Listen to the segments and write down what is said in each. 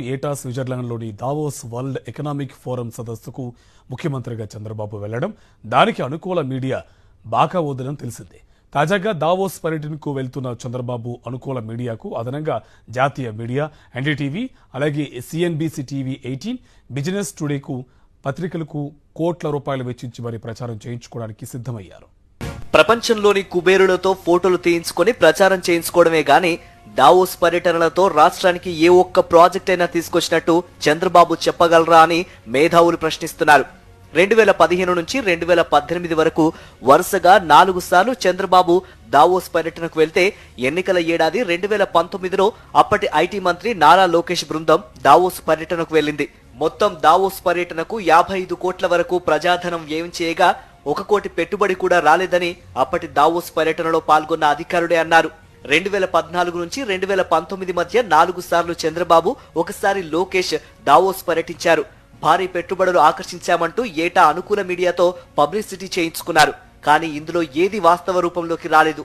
ఏటా స్విట్జర్లాండ్లోని Davos world economic forum సదస్సుకు ముఖ్యమంత్రిగా చంద్రబాబు వెళ్ళడం దానికి అనుకూల మీడియా బాకా వదలం తెలిసిందే. తాజాగా దావోస్ పర్యటనకు వెళ్తున్న చంద్రబాబు అనుకూల మీడియాకు అదనంగా జాతీయ మీడియా ఎన్డీటీవీ అలాగే సిఎన్బిసి టీవీ ఎయిటీన్ బిజినెస్ టుడేకు పత్రికలకు కోట్ల రూపాయలు వెచ్చించి మరి ప్రచారం చేయించుకోవడానికి సిద్ధమయ్యారు. ప్రపంచంలోని కుబేరులతో ఫోటోలు తీయించుకొని ప్రచారం చేయించుకోవడమే గాని దావోస్ పర్యటనలతో రాష్ట్రానికి ఏ ఒక్క ప్రాజెక్ట్ అయినా తీసుకొచ్చినట్టు చంద్రబాబు చెప్పగలరా అని మేధావులు ప్రశ్నిస్తున్నారు. రెండు వేల పదిహేను నుంచి రెండు వేల పద్దెనిమిది వరకు వరుసగా నాలుగు సార్లు చంద్రబాబు దావోస్ పర్యటనకు వెళ్తే ఎన్నికల ఏడాది రెండు వేల పంతొమ్మిదిలో అప్పటి ఐటీ మంత్రి నారా లోకేష్ బృందం దావోస్ పర్యటనకు వెళ్ళింది. మొత్తం దావోస్ పర్యటనకు యాభై ఐదు కోట్ల వరకు ప్రజాధనం ఏం చేయగా ఒక కోటి పెట్టుబడి కూడా రాలేదని అప్పటి దావోస్ పర్యటనలో పాల్గొన్న అధికారుడే అన్నారు. రెండు వేల పద్నాలుగు నుంచి రెండు వేల పంతొమ్మిది మధ్య నాలుగు సార్లు చంద్రబాబు ఒకసారి లోకేష్ దావోస్ పర్యటించారు. భారీ పెట్టుబడులు ఆకర్షించామంటూ ఏటా అనుకూల మీడియాతో పబ్లిసిటీ చేయించుకున్నారు. కానీ ఇందులో ఏది వాస్తవ రూపంలోకి రాలేదు.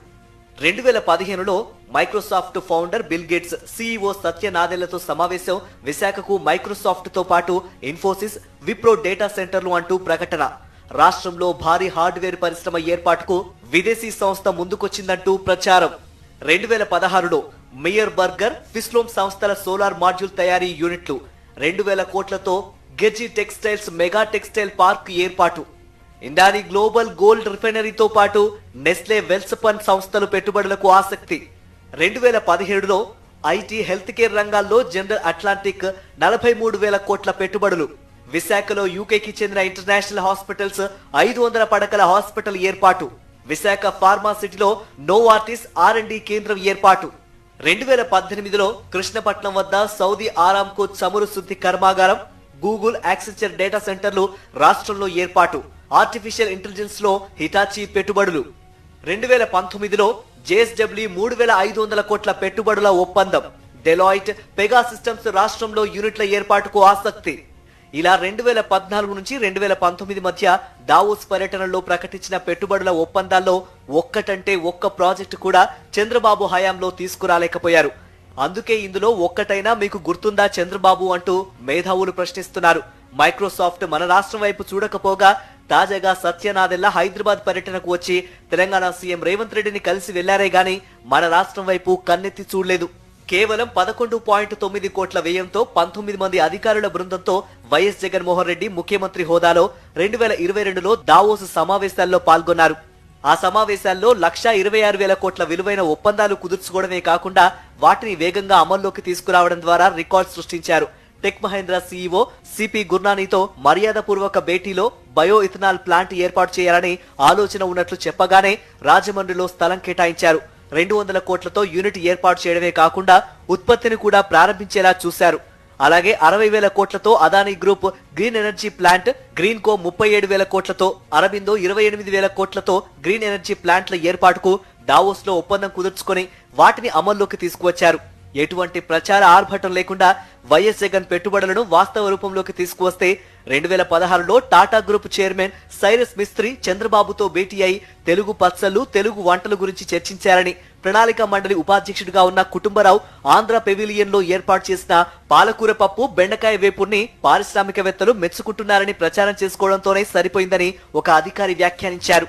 రెండు వేల పదిహేనులో Microsoft founder Bill Gates CEO Satya నాదెళ్ళతో సమావేశం విశాఖకు మైక్రోసాఫ్ట్తో పాటు ఇన్ఫోసిస్ విప్రో డేటా సెంటర్లు అంటూ ప్రకటన. రాష్ట్రంలో భారీ హార్డ్వేర్ పరిశ్రమ ఏర్పాటుకు విదేశీ సంస్థ ముందుకొచ్చిందంటూ ప్రచారం. రెండు వేల పదహారులో మేయర్ బర్గర్ ఫిస్లోమ్ సంస్థల సోలార్ మాడ్యూల్ తయారీ యూనిట్లు రెండు వేల కోట్లతో గెజీ టెక్స్టైల్స్ మెగా టెక్స్టైల్ పార్క్ ఏర్పాటు. ఇందాని గ్లోబల్ గోల్డ్ రిఫైనరీతో పాటు నెస్లే వెల్స్పన్ సంస్థలు పెట్టుబడులకు ఆసక్తి. రెండు వేల పదిహేడులో ఐటీ హెల్త్ కేర్ రంగాల్లో జనరల్ అట్లాంటిక్ నలభై మూడు వేల కోట్ల పెట్టుబడులు. విశాఖలో యూకేకి చెందిన ఇంటర్నేషనల్ హాస్పిటల్స్ ఐదు వందల పడకల హాస్పిటల్ ఏర్పాటు. విశాఖ ఫార్మాసిటీలో నోవార్టిస్ ఆర్ అండ్ డి కేంద్రం ఏర్పాటు. రెండు వేల పద్దెనిమిదిలో కృష్ణపట్నం వద్ద సౌదీ ఆరాంకు చమురు శుద్ధి కర్మాగారం గూగుల్ యాక్సెంచర్ డేటా సెంటర్లు రాష్ట్రంలో ఏర్పాటు. ఆర్టిఫిషియల్ ఇంటెలిజెన్స్లో హిటాచి పెట్టుబడులు. రెండు వేల పంతొమ్మిదిలో జేఎస్డబ్ల్యూ మూడు వేల ఐదు వందల కోట్ల పెట్టుబడుల ఒప్పందం. డెలాయిట్ పెగా సిస్టమ్స్ రాష్ట్రంలో యూనిట్ల ఏర్పాటుకు ఆసక్తి. ఇలా రెండు వేల పద్నాలుగు నుంచి రెండు వేల పంతొమ్మిది మధ్య దావోస్ పర్యటనలో ప్రకటించిన పెట్టుబడుల ఒప్పందాల్లో ఒక్కటంటే ఒక్క ప్రాజెక్టు కూడా చంద్రబాబు హయాంలో తీసుకురాలేకపోయారు. అందుకే ఇందులో ఒక్కటైనా మీకు గుర్తుందా చంద్రబాబు అంటూ మేధావులు ప్రశ్నిస్తున్నారు. మైక్రోసాఫ్ట్ మన రాష్ట్రం వైపు చూడకపోగా తాజాగా సత్యనాదెల్లా హైదరాబాద్ పర్యటనకు వచ్చి తెలంగాణ సీఎం రేవంత్ రెడ్డిని కలిసి వెళ్ళారే గాని మన రాష్ట్రం వైపు కన్నెత్తి చూడలేదు. కేవలం పదకొండు పాయింట్ తొమ్మిది కోట్ల వ్యయంతో పంతొమ్మిది మంది అధికారుల బృందంతో వైఎస్ జగన్మోహన్ రెడ్డి ముఖ్యమంత్రి హోదాలో రెండు వేల ఇరవై రెండులో దావోస్ సమావేశాల్లో పాల్గొన్నారు. ఆ సమావేశాల్లో లక్షా ఇరవై ఆరు వేల కోట్ల విలువైన ఒప్పందాలు కుదుర్చుకోవడమే కాకుండా వాటిని వేగంగా అమల్లోకి తీసుకురావడం ద్వారా రికార్డ్ సృష్టించారు. టెక్ మహేంద్ర సీఈఓ సిపి గుర్నానీతో మర్యాదపూర్వక భేటీలో బయో ఇథనాల్ ప్లాంట్ ఏర్పాటు చేయాలని ఆలోచన ఉన్నట్లు చెప్పగానే రాజమండ్రిలో స్థలం కేటాయించారు. రెండు వందల కోట్లతో యూనిట్ ఏర్పాటు చేయడమే కాకుండా ఉత్పత్తిని కూడా ప్రారంభించేలా చూశారు. అలాగే అరవై వేల కోట్లతో Adani group green energy plant green co ముప్పై ఏడు వేల కోట్లతో అరబిందో ఇరవై ఎనిమిది వేల కోట్లతో గ్రీన్ ఎనర్జీ ప్లాంట్ల ఏర్పాటుకు దావోస్లో ఒప్పందం కుదుర్చుకొని వాటిని అమల్లోకి తీసుకువచ్చారు. ఎటువంటి ప్రచార ఆర్భటం లేకుండా వైఎస్ జగన్ పెట్టుబడులను వాస్తవ రూపంలోకి తీసుకువస్తే రెండు వేల పదహారులో టాటా గ్రూప్ చైర్మన్ సైరస్ మిస్త్రి చంద్రబాబుతో భేటీ అయి తెలుగు పచ్చళ్ళు తెలుగు వంటల గురించి చర్చించారని ప్రణాళిక మండలి ఉపాధ్యక్షుడిగా ఉన్న కుటుంబరావు ఆంధ్ర పెవిలియన్లో ఏర్పాటు చేసిన పాలకూర పప్పు బెండకాయ వేపుని పారిశ్రామికవేత్తలు మెచ్చుకుంటున్నారని ప్రచారం చేసుకోవడంతోనే సరిపోయిందని ఒక అధికారి వ్యాఖ్యానించారు.